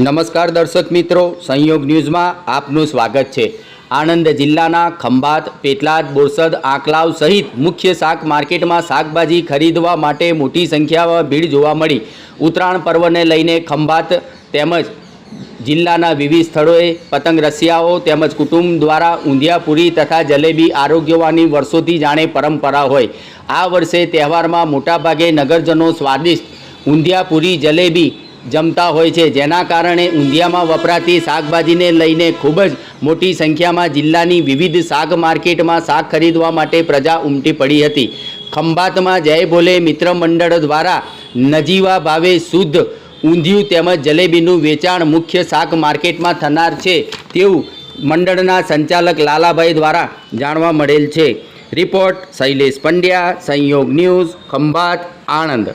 નમસ્કાર દર્શક મિત્રો, સંયોગ ન્યૂઝમાં આપનું સ્વાગત છે. આણંદ જિલ્લાના ખંભાત, પેટલાદ, બોરસદ, આંકલાવ સહિત મુખ્ય શાક માર્કેટમાં શાકભાજી ખરીદવા માટે મોટી સંખ્યામાં ભીડ જોવા મળી. ઉત્તરાયણ પર્વને લઈને ખંભાત તેમજ જિલ્લાના વિવિધ સ્થળોએ પતંગ રસિયાઓ તેમજ કુટુંબ દ્વારા ઊંધિયાપુરી તથા જલેબી આરોગ્યવાની વર્ષોથી જાણે પરંપરા હોય. આ વર્ષે તહેવારમાં મોટાભાગે નગરજનો સ્વાદિષ્ટ ઊંધિયાપુરી જલેબી જમતા હોય છે. જેના કારણે ઊંધિયામાં વપરાતી શાકભાજીને લઈને ખૂબ જ મોટી સંખ્યામાં જિલ્લાની વિવિધ શાક માર્કેટમાં શાક ખરીદવા માટે પ્રજા ઉમટી પડી હતી. ખંભાતમાં જય ભોલે મિત્ર મંડળ દ્વારા નજીવા ભાવે શુદ્ધ ઊંધિયું તેમજ જલેબીનું વેચાણ મુખ્ય શાક માર્કેટમાં થનાર છે તેવું મંડળના સંચાલક લાલાભાઈ દ્વારા જાણવા મળેલ છે. રિપોર્ટ શૈલેષ પંડ્યા, સંયોગ ન્યૂઝ, ખંભાત, આણંદ.